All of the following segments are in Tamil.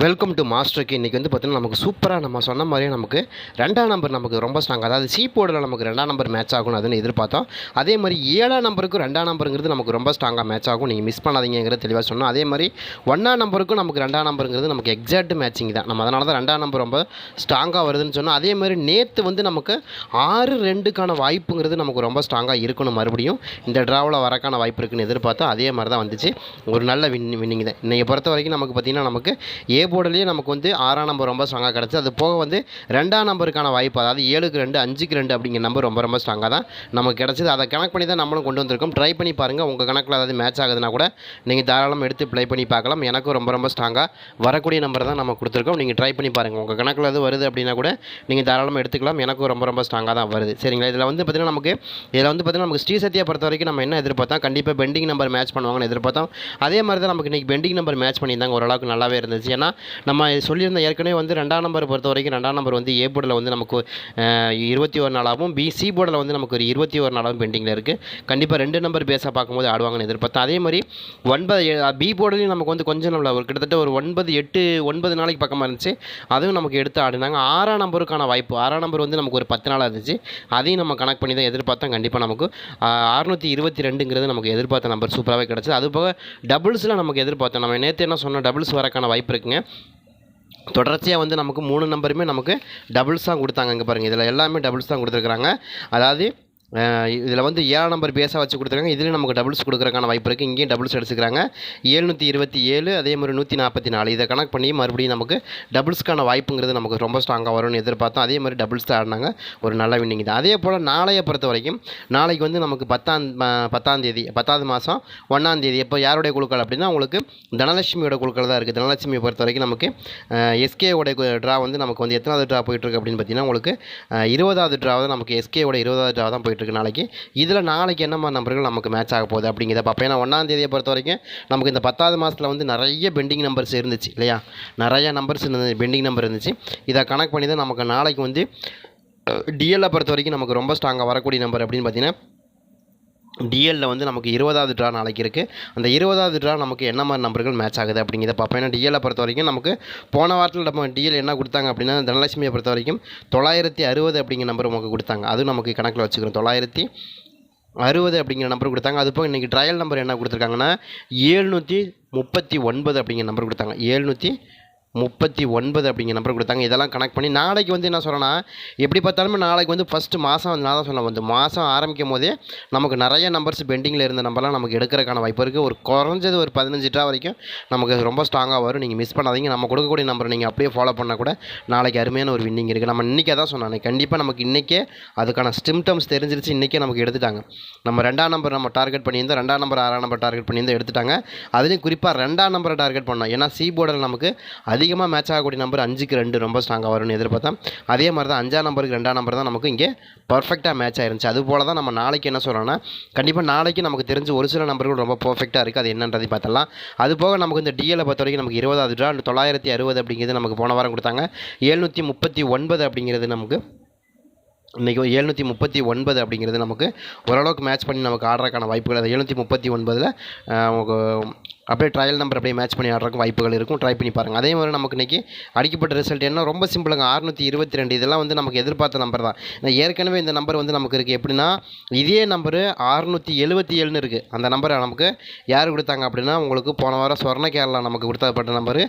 வெல்கம் டு மாஸ்டருக்கு இன்றைக்கி வந்து பார்த்தீங்கன்னா நமக்கு சூப்பராக நம்ம சொன்ன மாதிரியே நமக்கு ரெண்டாம் நம்பர் நமக்கு ரொம்ப ஸ்ட்ராங் அதாவது சி போர்டில் நமக்கு ரெண்டாம் நம்பர் மேட்ச் ஆகும் அதுன்னு எதிர்பார்த்தோம். அதே மாதிரி ஏழாம் நம்பருக்கும் ரெண்டாம் நம்பருங்கிறது நமக்கு ரொம்ப ஸ்ட்ராங்காக மேட்ச் ஆகும். நீங்கள் மிஸ் பண்ணாதீங்கிறது தெளிவாக சொன்னோம். அதே மாதிரி ஒன்றாம் நம்பருக்கும் நமக்கு ரெண்டாம் நம்பருங்கிறது நமக்கு எக்ஸாக்ட் மேட்சிங் தான். நம்ம அதனால தான் ரெண்டாம் நம்பர் ரொம்ப ஸ்ட்ராங்காக வருதுன்னு சொன்னோம். அதே மாதிரி நேற்று வந்து நமக்கு ஆறு ரெண்டுக்கான வாய்ப்புங்கிறது நமக்கு ரொம்ப ஸ்ட்ராங்காக இருக்கணும் மறுபடியும். இந்த ட்ராவில் வரக்கான வாய்ப்பு இருக்குன்னு எதிர்பார்த்தோம். அதே மாதிரி தான் வந்துச்சு. ஒரு நல்ல வின் வின்னிங் தான். இன்றைக்கி பொறுத்த வரைக்கும் நமக்கு பார்த்திங்கன்னா நமக்கு ஏ போர்டுலேயே நமக்கு வந்து ஆறாம் நம்பர் ரொம்ப ஸ்ட்ராங்காக கிடச்சி. அது போக வந்து ரெண்டாம் நம்பருக்கான வாய்ப்பு அதாவது ஏழுக்கு ரெண்டு அஞ்சுக்கு ரெண்டு அப்படிங்கிற நம்பர் ரொம்ப ரொம்ப ஸ்ட்ராங்காக தான் நமக்கு கிடச்சிது. அதை கணக்கு பண்ணி தான் நம்மளும் கொண்டு வந்திருக்கோம். ட்ரை பண்ணி பாருங்கள் உங்கள் கணக்கில் அதாவது மேட்ச் ஆகுதுன்னா கூட நீங்கள் தாராளம் எடுத்து ப்ளே பண்ணி பார்க்கலாம். எனக்கும் ரொம்ப ரொம்ப ஸ்ட்ராங்காக வரக்கூடிய நம்பர் தான் நம்ம கொடுத்துருக்கோம். நீங்கள் ட்ரை பண்ணி பாருங்கள் உங்கள் கணக்கில் அது வருது அப்படின்னா கூட நீங்கள் தாராளமாக எடுத்துக்கலாம். எனக்கும் ரொம்ப ரொம்ப ஸ்ட்ராங்காக தான் வருது. சரிங்களா? இதில் வந்து பார்த்திங்கன்னா நமக்கு இதில் வந்து பார்த்திங்கன்னா நமக்கு ஸ்ரீ சத்யா பொறுத்த வரைக்கும் நம்ம என்ன எதிர்பார்த்தோம்? கண்டிப்பாக பெண்டிங் நம்பர் மேட்ச் பண்ணுவாங்கன்னு எதிர்பார்த்தோம். அதே மாதிரி தான் நமக்கு இன்றைக்கி பெண்டிங் நம்பர் மேட்ச் பண்ணியிருந்தாங்க. ஓரளவுக்கு நல்லாவே இருந்துச்சு. ஏன்னா நம்ம சொல்லியிருந்த ஏற்கனவே வந்து ரெண்டாம் நம்பர் பொறுத்த வரைக்கும் ரெண்டாம் நம்பர் வந்து ஏ போர்டில் வந்து நமக்கு இருபத்தி ஒரு நாளாகவும் பி சி போர்டில் வந்து நமக்கு ஒரு இருபத்தி ஒரு நாளாகவும் பெண்டிங்கில் இருக்குது கண்டிப்பாக ரெண்டு நம்பர் பேஸாக பார்க்கும்போது ஆடுவாங்கன்னு எதிர்பார்த்தோம் அதே மாதிரி ஒன்பது பி போர்டுலையும் நமக்கு வந்து கொஞ்சம் நம்மள ஒரு கிட்டத்தட்ட ஒரு ஒன்பது எட்டு ஒன்பது நாளைக்கு பக்கமாக இருந்துச்சு. அதுவும் நமக்கு எடுத்து ஆடினாங்க. ஆறாம் நம்பருக்கான வாய்ப்பு. ஆறாம் நம்பர் வந்து நமக்கு ஒரு பத்து நாளாக இருந்துச்சு. அதையும் நம்ம கனெக்ட் பண்ணி தான் எதிர்பார்த்தோம். கண்டிப்பாக நமக்கு அறுநூற்றி இருபத்தி ரெண்டுங்கிறது நமக்கு எதிர்பார்த்த நம்பர் சூப்பராகவே கிடச்சிது. அது போக டபுள்ஸில் நமக்கு எதிர்பார்த்தோம். நம்ம நேற்று என்ன சொன்னோம்? டபுள்ஸ் வரக்கான வாய்ப்பு இருக்குங்க. தொடர்ச்சியாக வந்து நமக்கு மூணு நம்பருமே நமக்கு டபுள்ஸ் தான் கொடுத்தாங்க இங்கே பாருங்கள் இதில் எல்லாமே டபுள்ஸ் தான் கொடுத்துருக்குறாங்க. அதாவது இதில் வந்து ஏழாம் நம்பர் பேஸாக வச்சு கொடுத்துருக்காங்க. இதுலேயும் நமக்கு டபுள்ஸ் கொடுக்குறக்கான வாய்ப்பு இருக்குது இங்கேயும் டபுள்ஸ் எடுத்துக்கிறாங்க. ஏழ்நூற்றி இருபத்தி ஏழு அதே மாதிரி நூற்றி நாற்பத்தி நாலு. இதை கணக்கு பண்ணி மறுபடியும் நமக்கு டபுள்ஸ்க்கான வாய்ப்புங்கிறது நமக்கு ரொம்ப ஸ்ட்ராங்காக வரும்னு எதிர்பார்த்தோம். அதே மாதிரி டபுள்ஸ் தான் ஆடினாங்க. ஒரு நல்ல வின்னிங் தான். அதே போல் நாளைய பொறுத்த வரைக்கும் நாளைக்கு வந்து நமக்கு பத்தாம் பத்தாம் தேதி பத்தாவது மாதம் ஒன்றாம் தேதி. இப்போ யாருடைய குழுக்கள் அப்படின்னா உங்களுக்கு தனலட்சுமியோட குழுக்கள் தான் இருக்குது தனலட்சுமியை பொறுத்த வரைக்கும் நமக்கு எஸ்கேவோட ட்ரா வந்து நமக்கு வந்து எத்தனாவது ட்ரா போயிட்டுருக்கு அப்படின்னு பார்த்தீங்கன்னா உங்களுக்கு இருபதாவது ட்ரா வந்து நமக்கு எஸ்கேவோட இருபதாவது ட்ரா தான் போயிட்டுருக்கு நாளைக்கு. இதில் நாளைக்கு என்ன மாதிரி நம்பர்கள் நமக்கு மேட்ச் ஆக போகுது அப்படிங்கிறத பார்ப்போம். ஏன்னா ஒன்றாம் தேதியை பொறுத்த வரைக்கும் நமக்கு இந்த பத்தாவது மாதத்தில் வந்து நிறைய பெண்டிங் நம்பர்ஸ் இருந்துச்சு இல்லையா? நிறையா நம்பர்ஸ் இருந்தது பெண்டிங் நம்பர் இருந்துச்சு. இதை கணக்கு பண்ணி தான் நமக்கு நாளைக்கு வந்து டிஎல்லை பொறுத்த வரைக்கும் நமக்கு ரொம்ப ஸ்ட்ராங்காக வரக்கூடிய நம்பர் அப்படின்னு பார்த்தீங்கன்னா டிஎல்ல வந்து நமக்கு இருபதாவது ட்ரா நாளைக்கு இருக்குது அந்த இருபதாவது ட்ரா நமக்கு என்ன மாதிரி நம்பர்கள் மேட்ச் ஆகுது அப்படிங்கிறத பார்ப்போம். ஏன்னா டிஎல்லை பொறுத்த வரைக்கும் நமக்கு போன வாரத்தில் நம்ம டிஎல் என்ன கொடுத்தாங்க அப்படின்னா தனலட்சுமியை பொறுத்த வரைக்கும் தொள்ளாயிரத்தி அறுபது அப்படிங்கிற நம்பர் நமக்கு கொடுத்தாங்க. அதுவும் நமக்கு கணக்கில் வச்சுக்கிறோம். தொள்ளாயிரத்தி அறுபது அப்படிங்கிற நம்பர் கொடுத்தாங்க. அது போக இன்றைக்கி ட்ரையல் நம்பர் என்ன கொடுத்துருக்காங்கன்னா ஏழ்நூற்றி முப்பத்தி ஒன்பது அப்படிங்கிற நம்பர் கொடுத்தாங்க. ஏழ்நூற்றி முப்பத்தி ஒன்பது அப்படிங்கிற நம்பர் கொடுத்தாங்க. இதெல்லாம் கனெக்ட் பண்ணி நாளைக்கு வந்து என்ன சொல்கிறேன்னா எப்படி பார்த்தாலுமே நாளைக்கு வந்து ஃபஸ்ட்டு மாதம் வந்து நான் தான் சொன்னேன் வந்து மாதம் ஆரம்பிக்கும் போதே நமக்கு நிறைய நம்பர்ஸ் பெண்டிங்கில் இருந்த நம்பர்லாம் நமக்கு எடுக்கிறதுக்கான வாய்ப்பு இருக்குது ஒரு குறைஞ்சது ஒரு பதினஞ்சு ட்ரா வரைக்கும் நமக்கு ரொம்ப ஸ்ட்ராங்காக வரும். நீங்கள் மிஸ் பண்ணாதீங்க. நம்ம கொடுக்கக்கூடிய நம்பர் நீங்கள் அப்படியே ஃபாலோ பண்ணால் கூட நாளைக்கு அருமையான ஒரு வின்னிங் இருக்குது நம்ம இன்றைக்கி தான் சொன்னேன். கண்டிப்பாக நமக்கு இன்றைக்கே அதுக்கான சிம்டம்ஸ் தெரிஞ்சிருச்சு. இன்றைக்கே நமக்கு எடுத்துட்டாங்க. நம்ம ரெண்டாம் நம்பர் நம்ம டார்கெட் பண்ணியிருந்தோம். ரெண்டாம் நம்பர் ஆறாம் நம்பர் டார்கெட் பண்ணியிருந்தோம். எடுத்துட்டாங்க. அதுலேயும் குறிப்பாக ரெண்டாம் நம்பரை டார்கெட் பண்ணோம். ஏன்னா சி போர்டில் நமக்கு அதிகமாக மேட்ச் ஆகக்கூடிய நம்பர் அஞ்சுக்கு ரெண்டு ரொம்ப ஸ்ட்ராங்காக வரும்னு எதிர்பார்த்தோம் அதே மாதிரி தான் அஞ்சாம் நம்பருக்கு ரெண்டாம் நம்பர் தான் நமக்கு இங்கே பர்ஃபெக்டாக மேட்ச் ஆயிருந்துச்சு. அது போல தான் நம்ம நாளைக்கு என்ன சொல்கிறோன்னா கண்டிப்பாக நாளைக்கு நமக்கு தெரிஞ்ச ஒரு சில நம்பர்கள் ரொம்ப பர்ஃபெக்டாக இருக்குது அது என்னன்றதை பார்த்தலாம் அது போக நமக்கு இந்த டிஎலை பொறுத்த வரைக்கும் நமக்கு இருபதாவது ரூபா தொள்ளாயிரத்தி அறுபது அப்படிங்கிறது நமக்கு போன வாரம் கொடுத்தாங்க. எழுநூற்றி முப்பத்தி ஒன்பது அப்படிங்கிறது நமக்கு இன்றைக்கி எழுநூற்றி முப்பத்தி ஒன்பது அப்படிங்கிறது நமக்கு ஓரளவுக்கு மேட்ச் பண்ணி நமக்கு ஆடுறதுக்கான வாய்ப்புகள். அது எழுநூற்றி முப்பத்தி ஒன்பதில் அப்படியே ட்ரையல் நம்பர் அப்படியே மேட்ச் பண்ணி ஆடுறதுக்கு வாய்ப்புகள் இருக்கும். ட்ரை பண்ணி பாருங்கள் அதே மாதிரி நமக்கு இன்றைக்கி அடிக்கப்பட்ட ரிசல்ட் என்ன? ரொம்ப சிம்பிளுங்க அறுநூற்றி இருபத்தி ரெண்டு. இதெல்லாம் வந்து நமக்கு எதிர்பார்த்த நம்பர் தான். நான் ஏற்கனவே இந்த நம்பர் வந்து நமக்கு இருக்குது எப்படின்னா இதே நம்பரு அறுநூற்றி எழுபத்தி ஏழுன்னு இருக்குது அந்த நம்பரை நமக்கு யார் கொடுத்தாங்க அப்படின்னா உங்களுக்கு போன வாரம் சொர்ண கேரளா நமக்கு கொடுத்தப்பட்ட நம்பரு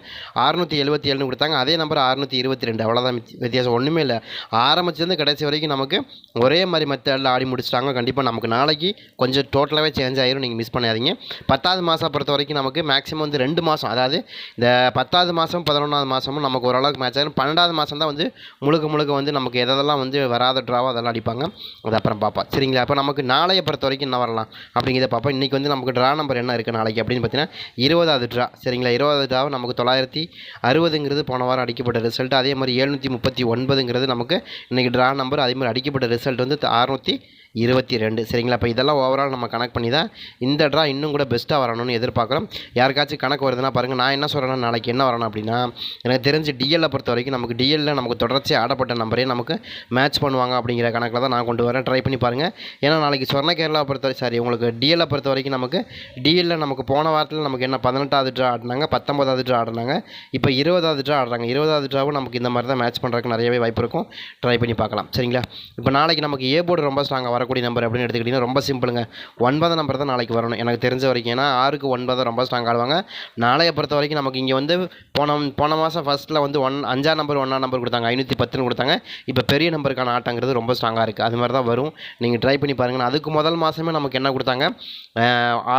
அறுநூற்றி எழுபத்தி ஏழுன்னு கொடுத்தாங்க. அதே நம்பர் அறுநூற்றி இருபத்தி ரெண்டு. அவ்வளோதான் வித்தியாசம். ஒன்றுமே இல்லை. ஆரம்பிச்சிருந்து கடைசி வரைக்கும் நமக்கு ஒரே மாதிரி மெத்தடில் ஆடி முடிச்சிட்டாங்க. கண்டிப்பாக நமக்கு நாளைக்கு கொஞ்சம் டோட்டலாகவே சேஞ்ச் ஆயிரும். நீங்கள் மிஸ் பண்ணாதீங்க. பத்தாவது மாதம் பொறுத்த வரைக்கும் நம்ம நமக்கு மேக்ஸிமம் வந்து ரெண்டு மாதம் அதாவது இந்த பத்தாவது மாதம் பதினொன்றாவது மாதமும் நமக்கு ஓரளவுக்கு மேட்ச் ஆகும். பன்னெண்டாவது மாதம் தான் வந்து முழுக்க முழுக்க வந்து நமக்கு எதெல்லாம் வந்து வராத ட்ராவோ அதெல்லாம் அடிப்பாங்க. அது அப்புறம் பார்ப்போம். சரிங்களா? அப்போ நமக்கு நாளைய பொறுத்த வரைக்கும் என்ன வரலாம். அப்படிங்கிறத பார்ப்போம். இன்றைக்கி வந்து நமக்கு ட்ரா நம்பர் என்ன இருக்குது நாளைக்கு அப்படின்னு பார்த்தீங்கன்னா இருபதாவது ட்ரா சரிங்களா? இருபதாவது ட்ராவை நமக்கு தொள்ளாயிரத்தி அறுபதுங்கிறது போன வாரம் அடிக்கப்பட்ட ரிசல்ட் அதே மாதிரி எழுநூற்றி முப்பத்தி ஒன்பதுங்கிறது நமக்கு இன்றைக்கி ட்ரா நம்பர் அதே மாதிரி அடிக்கப்பட்ட ரிசல்ட் வந்து அறுநூற்றி இருபத்தி ரெண்டு சரிங்களா? இப்போ இதெல்லாம் ஓவரால் நம்ம கணக்கு பண்ணி தான் இந்த ட்ரா இன்னும் கூட பெஸ்ட்டாக வரணும்னு எதிர்பார்க்குறோம். யாருக்காச்சும் கணக்கு வருதுன்னா பாருங்கள் நான் என்ன சொல்கிறேன்னா நாளைக்கு என்ன வரணும் அப்படின்னா எனக்கு தெரிஞ்சு டிஎல்லை பொறுத்த வரைக்கும் நமக்கு டிஎல்ல நமக்கு தொடர்ச்சி ஆடப்பட்ட நம்பரே நமக்கு மேட்ச் பண்ணுவாங்க அப்படிங்கிற கணக்கில் தான் நான் கொண்டு வரேன். ட்ரை பண்ணி பாருங்கள் ஏன்னா நாளைக்கு சொர்ண கேரளா பொறுத்த சாரி உங்களுக்கு டிஎல்லை பொறுத்த வரைக்கும் நமக்கு டிஎல்ல நமக்கு போன வாரத்தில் நமக்கு என்ன பதினெட்டாவது ட்ரா ஆடினாங்க பத்தொம்பதாவது ட்ரா ஆடினாங்க இப்போ இருபதாவது ட்ரா ஆடுறாங்க. இருபதாவது ட்ராவும் நமக்கு இந்த மாதிரி தான் மேட்ச் பண்ணுறதுக்கு நிறையவே வாய்ப்பு இருக்கும். ட்ரை பண்ணி பார்க்கலாம். சரிங்களா? இப்போ நாளைக்கு நமக்கு ஏ போர்டு ரொம்ப ஸ்ட்ராங்காக வரக்கூடிய நம்பர் அப்படின்னு எடுத்துக்கிட்டிங்கன்னா ரொம்ப சிம்பிளுங்க ஒன்பது நம்பர் தான் நாளைக்கு வரணும். எனக்கு தெரிஞ்ச வரைக்கும். ஏன்னா ஆறுக்கு ஒன்பது ரொம்ப ஸ்ட்ராங் ஆடுவாங்க. நாளைய பொறுத்த வரைக்கும் நமக்கு இங்கே வந்து போன போன மாதம் ஃபஸ்ட்டில் வந்து ஒன் அஞ்சாம் நம்பர் ஒன்றாம் நம்பர் கொடுத்தாங்க. ஐநூற்றி பத்துன்னு கொடுத்தாங்க. இப்போ பெரிய நம்பருக்கான ஆட்டங்கிறது ரொம்ப ஸ்ட்ராங்காக இருக்குது அது மாதிரி தான் வரும். நீங்கள் ட்ரை பண்ணி பாருங்கள் அதுக்கு முதல் மாதமே நமக்கு என்ன கொடுத்தாங்க?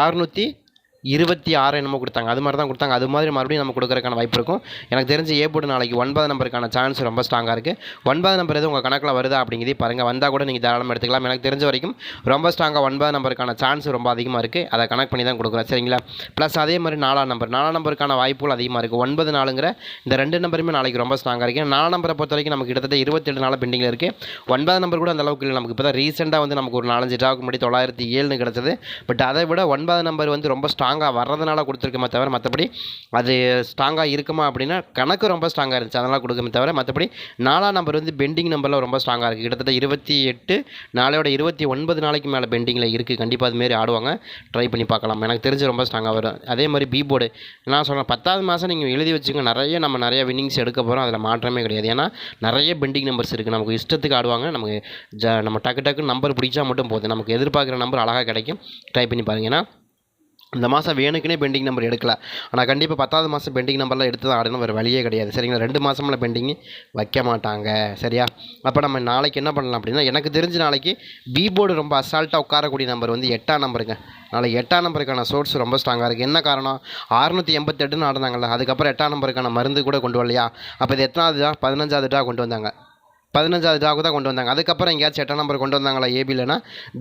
ஆறுநூற்றி இருபத்தி ஆறு என்னமோ கொடுத்தாங்க. அது மாதிரி தான் கொடுத்தாங்க. அது மாதிரி மறுபடியும் நம்ம கொடுக்குறதுக்கான வாய்ப்பு இருக்கும். எனக்கு தெரிஞ்சு ஏ போர்டு நாளைக்கு ஒன்பது நம்பருக்கான சான்ஸ் ரொம்ப ஸ்ட்ராங்காக இருக்குது ஒன்பது நம்பர் எதுவும் உங்கள் கணக்கில் வருதா அப்படிங்கிறதே பாருங்கள் வந்தால் கூட நீங்கள் தாராளமாக எடுத்துக்கலாம். எனக்கு தெரிஞ்ச வரைக்கும் ரொம்ப ஸ்ட்ராங்காக ஒன்பது நம்பருக்கான சான்ஸ் ரொம்ப அதிகமாக இருக்குது அதை கனெக்ட் பண்ணி தான் கொடுக்குறேன். சரிங்களா? ப்ளஸ் அதே மாதிரி நாலாம் நம்பர் நாலாம் நம்பருக்கான வாய்ப்புகள் அதிகமாக இருக்குது ஒன்பது நாளுங்கிற இந்த ரெண்டு நம்பருமே நாளைக்கு ரொம்ப ஸ்ட்ராங்காக இருக்குது நாலாம் நம்பரை பொறுத்த வரைக்கும் நமக்கு கிட்டத்தட்ட இருபத்தெட்டு நாள் பெண்டிங்கில் இருக்குது ஒன்பது நம்பர் கூட அந்த அளவுக்கு இல்லை. நமக்கு இப்போ தான் ரீசெண்டாக வந்து நமக்கு ஒரு நாலஞ்சு ட்ராவுக்கு முன்னாடி தொள்ளாயிரத்தி ஏழுன்னு கிடச்சது. பட் அதை விட ஒன்பது நம்பர் வந்து ரொம்ப ஸ்ட்ராங் ஸ்ட்ராங்காக வர்றதுனால கொடுத்துருக்குமே தவிர மற்றபடி அது ஸ்ட்ராங்காக இருக்குமா அப்படின்னா கணக்கு ரொம்ப ஸ்ட்ராங்காக இருந்துச்சு. அதனால் கொடுக்குமே தவிர மற்றபடி நாலாம் நம்பர் வந்து பெண்டிங் நம்பரில் ரொம்ப ஸ்ட்ராங்காக இருக்குது கிட்டத்தட்ட இருபத்தி எட்டு நாளையோட இருபத்தி ஒன்பது நாளைக்கு மேலே பெண்டிங்கில் இருக்குது கண்டிப்பாக அதுமாரி ஆடுவாங்க. ட்ரை பண்ணி பார்க்கலாம். எனக்கு தெரிஞ்சு ரொம்ப ஸ்ட்ராங்காக வரும். அதே மாதிரி பி போர்டு நான் சொல்கிறேன் பத்தாவது மாதம் நீங்கள் எழுதி வச்சுங்க நிறைய நம்ம நிறைய வின்னிங்ஸ் எடுக்க போகிறோம் அதில் மாற்றமே கிடையாது. ஏன்னா நிறைய பெண்டிங் நம்பர்ஸ் இருக்குது நமக்கு இஷ்டத்துக்கு ஆடுவாங்க. நமக்கு ஜ நம்ம டக்கு டக்கு நம்பர் பிடிச்சா மட்டும் போதும். நமக்கு எதிர்பார்க்குற நம்பர் அழகாக கிடைக்கும். ட்ரை பண்ணி பாருங்க. ஏன்னா இந்த மாதம் வேணுக்குனே பெண்டிங் நம்பர் எடுக்கல. ஆனால் கண்டிப்பாக பத்தாவது மாதம் பெண்டிங் நம்பர்லாம் எடுத்து தான் ஆடணும். வேறு வழியே கிடையாது. சரிங்களா? ரெண்டு மாதம்ல பெண்டிங் வைக்க மாட்டாங்க. சரியா? அப்போ நம்ம நாளைக்கு என்ன பண்ணலாம் அப்படின்னா எனக்கு தெரிஞ்ச நாளைக்கு பி போர்டு ரொம்ப அசால்ட்டாக உட்காரக்கூடிய நம்பர் வந்து எட்டாம் நம்பருங்க நாளைக்கு எட்டாம் நம்பருக்கான சோர்ஸ் ரொம்ப ஸ்ட்ராங்காக இருக்குது என்ன காரணம்? அறுநூற்றி எண்பத்தெட்டுன்னு ஆடினாங்கல்ல அதுக்கப்புறம் எட்டாம் நம்பருக்கான மருந்து கூட கொண்டு வரலையா? அப்போ இது எத்தனாவது தான்? பதினஞ்சாவது கொண்டு வந்தாங்க. பதினஞ்சாவது ஜாக்கு தான் கொண்டு வந்தாங்க. அதுக்கப்புறம் எங்கேயாச்சும் எட்டாம் நம்பர் கொண்டு வந்தாங்களா ஏபிலனா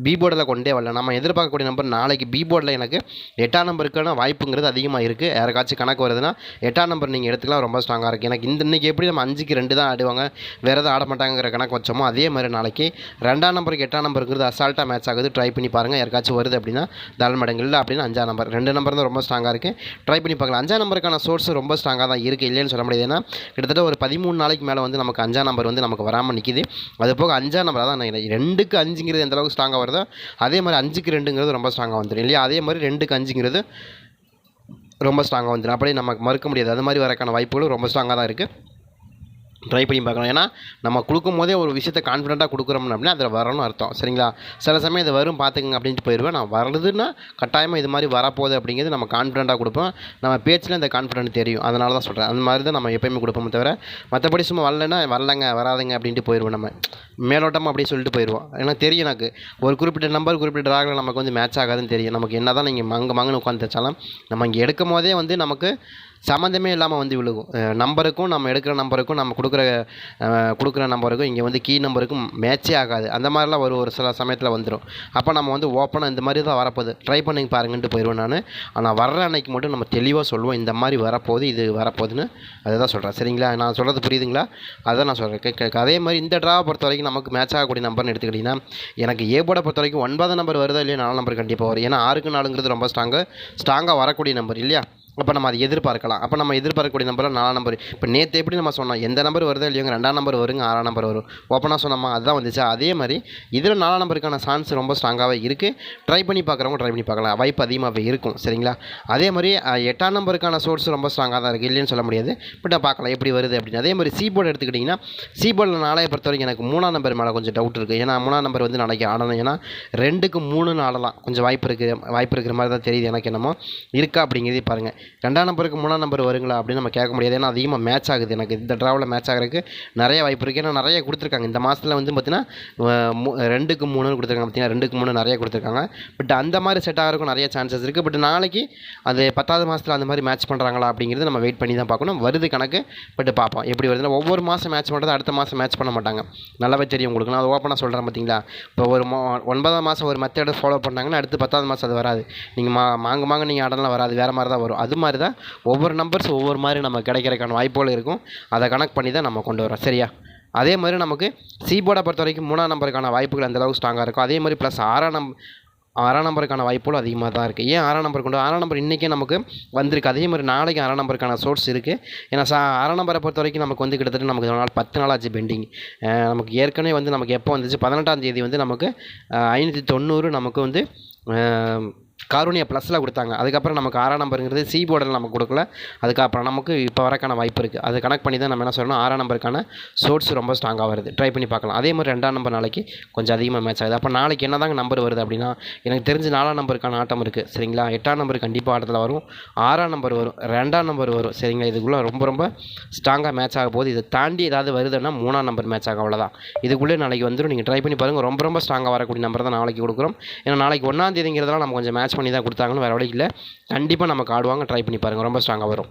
பி போர்டில் கொண்டே வரல. நம்ம எதிர்பார்க்கக்கூடிய நம்பர் நாளைக்கு பி போர்டில் எனக்கு எட்டாம் நம்பருக்கான வாய்ப்புங்கிறது அதிகமாக இருக்குது யாருக்காச்சும் கணக்கு வருதுன்னா எட்டாம் நம்பர் நீங்கள் எடுத்துக்கலாம். ரொம்ப ஸ்ட்ராங்காக இருக்குது எனக்கு இந்த இன்றைக்கி எப்படி நம்ம அஞ்சுக்கு ரெண்டு தான் ஆடுவாங்க? வேறு எதாவது ஆட மாட்டாங்கிற கணக்கு வச்சோமோ அதே மாதிரி நாளைக்கு ரெண்டாம் நம்பருக்கு எட்டாம் நம்பருங்கிறது அசால்ட்டாக மேட்ச் ஆகுது. ட்ரை பண்ணி பாருங்கள் யாருக்காச்சும் வருது அப்படின்னா தால் மடங்கு இல்லை அப்படின்னா அஞ்சாம் நம்பர் ரெண்டு நம்பர் தான் ரொம்ப ஸ்ட்ராங்காக இருக்குது ட்ரை பண்ணி பார்க்கலாம். அஞ்சாம் நம்பருக்கான சோர்ஸ் ரொம்ப ஸ்ட்ராங்காக தான் இருக்குது இல்லைன்னு சொல்ல முடியாது. ஏன்னா கிட்டத்தட்ட ஒரு பதிமூணு நாளைக்கு மேலே வந்து நமக்கு அஞ்சாம் நம்பர் வந்து நமக்கு வராமல் நிற்கிது அது போக அஞ்சாம் நம்பர் தான் நான் ரெண்டுக்கு அஞ்சுங்கிறது எந்த அளவுக்கு ஸ்ட்ராங்காக வருதோ அதே மாதிரி அஞ்சுக்கு ரெண்டுங்கிறது ரொம்ப ஸ்ட்ராங்காக வந்துடும் இல்லையா? அதே மாதிரி ரெண்டுக்கு அஞ்சுங்கிறது ரொம்ப ஸ்ட்ராங்காக வந்துடும் அப்படியே நமக்கு மறுக்க முடியாது. அது மாதிரி வரக்கான வாய்ப்புகளும் ரொம்ப ஸ்ட்ராங்காக தான் இருக்குது ட்ரை பண்ணி பார்க்கணும். ஏன்னா நம்ம கொடுக்கும் போதே ஒரு விஷயத்தை கான்ஃபிடென்ட்டாக கொடுக்குறோம் அப்படின்னா அதில் வரணும்னு அர்த்தம். சரிங்களா? சில சமயம் இது வரும் பார்த்துக்குங்க அப்படின்ட்டு போயிடுவேன். நான் வரதுன்னா கட்டாயமாக இது மாதிரி வரப்போகுது அப்படிங்கிறது நம்ம கான்ஃபிடென்ட்டாக கொடுப்போம். நம்ம பேச்சில் இந்த கான்ஃபிடென்ட் தெரியும். அதனால தான் சொல்கிறேன் அந்த மாதிரி தான் நம்ம எப்போயுமே கொடுப்போமே தவிர மற்றபடி சும்மா வரலன்னா வரலங்க வராதுங்க அப்படின்ட்டு போயிடுவோம் நம்ம. மேலோட்டமாக அப்படியே சொல்லிட்டு போயிடுவோம் ஏன்னா தெரியும் எனக்கு. ஒரு குறிப்பிட்ட நம்பர் குறிப்பிட்ட ராகில் நமக்கு வந்து மேட்ச் ஆகாதுன்னு தெரியும். நமக்கு என்ன தான் நீங்கள் மங்க மங்கன்னு உட்காந்து வச்சாலும் நம்ம இங்கே எடுக்கும் போதே வந்து நமக்கு சம்மந்தமே இல்லாமல் வந்து விழுகும். நம்பருக்கும் நம்ம எடுக்கிற நம்பருக்கும் நம்ம கொடுக்குற கொடுக்குற நம்பருக்கும் இங்கே வந்து கீ நம்பருக்கும் மேட்சே ஆகாது. அந்த மாதிரிலாம் ஒரு ஒரு சில சமயத்தில் வந்துடும் அப்போ நம்ம வந்து ஓப்பனாக இந்த மாதிரி தான் வரப்போகுது. ட்ரை பண்ணி பாருங்கன்ட்டு போயிடுவேன் நான். ஆனால் வர்ற அன்னைக்கு மட்டும் நம்ம தெளிவாக சொல்லுவோம் இந்த மாதிரி வரப்போகுது இது வரப்போகுதுன்னு. அதுதான் சொல்கிறேன் சரிங்களா? நான் சொல்கிறது புரியுதுங்களா? அதை நான் சொல்கிறேன் அதே மாதிரி இந்த ட்ராவை பொறுத்த வரைக்கும் நமக்கு மேட்ச் ஆகக்கூடிய நம்பர்னு எடுத்துக்கிட்டிங்கன்னா எனக்கு ஏ போர்டை பொறுத்த வரைக்கும் ஒன்பது நம்பர் வருதா இல்லையா? நாலு நம்பர் கண்டிப்பாக வரும். ஏன்னா ஆறுக்கு நாலுங்கிறது ரொம்ப ஸ்ட்ராங்கு ஸ்ட்ராங்காக வரக்கூடிய நம்பர் இல்லையா? அப்போ நம்ம அதை எதிர்பார்க்கலாம். அப்போ நம்ம எதிர்பார்க்கக்கூடிய நம்பரில் நாலாம் நம்பர். இப்போ நேற்று எப்படி நம்ம சொன்னோம்? எந்த நம்பர் வருதோ இல்லையோங்க ரெண்டாம் நம்பர் வருங்க ஆறாம் நம்பர் வரும். ஓப்பனாக சொன்னோமா? அதுதான் வந்துச்சு. அதே மாதிரி இதில் நாலாம் நம்பருக்கான சான்ஸ் ரொம்ப ஸ்ட்ராங்காகவே இருக்குது ட்ரை பண்ணி பார்க்குறவங்க ட்ரை பண்ணி பார்க்கலாம். வாய்ப்பு அதிகமாகவே இருக்கும். சரிங்களா? அதே மாதிரி எட்டாம் நம்பருக்கான சோர்ஸ் ரொம்ப ஸ்ட்ராங்காக தான் இருக்குது இல்லைன்னு சொல்ல முடியாது. பட் நான் பார்க்கலாம் எப்படி வருது அப்படின்னு. அதே மாதிரி சி போர்டு எடுத்துக்கிட்டிங்கன்னா சி போர்டில் நாளைய பொறுத்த வரைக்கும் எனக்கு மூணாம் நம்பர் மேலே கொஞ்சம் டவுட் இருக்குது ஏன்னா மூணாம் நம்பர் வந்து நாளைக்கு ஆடணும். ஏன்னா ரெண்டுக்கு மூணுன்னு ஆடலாம். கொஞ்சம் வாய்ப்பு இருக்குது வாய்ப்பு இருக்கிற மாதிரி தான் தெரியுது. எனக்கு என்னமோ இருக்கா அப்படிங்கிறதே பாருங்கள் ரெண்டாம் நம்பருக்கு மூணாம் நம்பர் வருங்களா அப்படின்னு நம்ம கேட்க முடியாது. ஏன்னா அதிகமாக மேட்ச் ஆகுது. எனக்கு இந்த ட்ராவில் மேட்ச் ஆகிறதுக்கு நிறைய வாய்ப்பு இருக்குது ஏன்னா நிறைய கொடுத்துருக்காங்க. இந்த மாதத்தில் வந்து பார்த்தீங்கன்னா ரெண்டுக்கு மூணுன்னு கொடுத்துருக்காங்க. பார்த்தீங்கன்னா ரெண்டுக்கு மூணு நிறைய கொடுத்துருக்காங்க. பட் அந்த மாதிரி செட் ஆகிறதுக்கும் நிறைய சான்சஸ் இருக்குது பட் நாளைக்கு அது பத்தாவது மாதத்தில் அந்த மாதிரி மேட்ச் பண்ணுறாங்களா அப்படிங்கிறது நம்ம வெயிட் பண்ணி தான் பார்க்கணும். வருது கணக்கு. பட் பார்ப்போம். எப்படி வருதுன்னா ஒவ்வொரு மாதம் மேட்ச் பண்ணுறது அடுத்த மாதம் மேட்ச் பண்ண மாட்டாங்க. நல்லாவே தெரியும் உங்களுக்கு. நான் அது ஓப்பனாக சொல்கிறேன் பார்த்தீங்களா இப்போ ஒரு ஒன்பதாம் மாதம் ஒரு மெத்தடை ஃபாலோ பண்ணாங்கன்னா அடுத்து பத்தாவது மாதம் அது வராது. நீங்கள் மா மாங்க மாங்க நீங்கள் ஆடலாம் வராது. வேறு மாதிரி தான் வரும். அது மாதிரி தான் ஒவ்வொரு நம்பர்ஸ் ஒவ்வொரு மாதிரி நம்ம கிடைக்கிறதுக்கான வாய்ப்புகள் இருக்கும். அதை கனெக்ட் பண்ணி தான் நம்ம கொண்டு வரோம் சரியா? அதே மாதிரி நமக்கு சிபோர்டை பொறுத்த வரைக்கும் மூணாம் நம்பருக்கான வாய்ப்புகள் அந்த அளவுக்கு ஸ்ட்ராங்காக இருக்கும் அதே மாதிரி ப்ளஸ் ஆறாம் நம் ஆறாம் நம்பருக்கான வாய்ப்புகளும் அதிகமாக தான் இருக்குது ஏன் ஆறாம் நம்பர் கொண்டு ஆறாம் நம்பர் இன்றைக்கே நமக்கு வந்திருக்கு. அதே மாதிரி நாளைக்கு ஆறாம் நம்பருக்கான சோர்ஸ் இருக்குது ஏன்னா சா ஆறாம் நம்பரை பொறுத்த வரைக்கும் நமக்கு வந்து கிட்டத்தட்ட நமக்கு நாள் பத்து நாள் ஆச்சு பெண்டிங் நமக்கு ஏற்கனவே வந்து நமக்கு எப்போ வந்துச்சு? பதினெட்டாம் தேதி வந்து நமக்கு ஐநூற்றி தொண்ணூறு நமக்கு வந்து அஹ், ப்ளஸில் கொடுத்தாங்க. அதுக்கப்புறம் நமக்கு ஆறாம் நம்பருங்கிறது சி போர்டில் நமக்கு கொடுக்கல. அதுக்கப்புறம் நமக்கு இப்போ வரக்கான வாய்ப்பு இருக்குது அது கனெக்ட் பண்ணி தான் நம்ம என்ன சொல்லணும்? ஆறாம் நம்பருக்கான சோர்ஸ் ரொம்ப ஸ்ட்ராங்காக வருது. ட்ரை பண்ணி பார்க்கலாம். அதே மாதிரி ரெண்டாம் நம்பர் நாளைக்கு கொஞ்சம் அதிகமாக மேட்ச் ஆகுது. அப்போ நாளைக்கு என்ன தாங்க நம்பர் வருது அப்படின்னா எனக்கு தெரிஞ்சு நாலாம் நம்பருக்கான ஆட்டம் இருக்குது சரிங்களா? எட்டாம் நம்பர் கண்டிப்பாக ஆட்டத்தில் வரும். ஆறாம் நம்பர் வரும். ரெண்டாம் நம்பர் வரும். சரிங்களா? இதுக்குள்ளே ரொம்ப ரொம்ப ஸ்ட்ராங்காக மேட்ச் ஆக போகுது. இதை தாண்டி ஏதாவது வருதுன்னா மூணாம் நம்பர் மேட்ச் ஆகும். அவ்வளோதான் இதுக்குள்ளே நாளைக்கு வந்துடும் நீங்கள் ட்ரை பண்ணி பாருங்கள் ரொம்ப ரொம்ப ஸ்ட்ராங்காக வரக்கூடிய நம்பர் தான் நாளைக்கு கொடுக்குறோம். ஏன்னா நாளைக்கு ஒன்றாம் தேதிங்கிறதெல்லாம் நம்ம கொஞ்சம் மேட்ச் பண்ணி தான் கொடுத்தாங்கன்னு வேறு வழி இல்லை. கண்டிப்பாக நமக்கு ஆடுவாங்க ட்ரை பண்ணி பாருங்கள் ரொம்ப ஸ்ட்ராங்காக வரும்.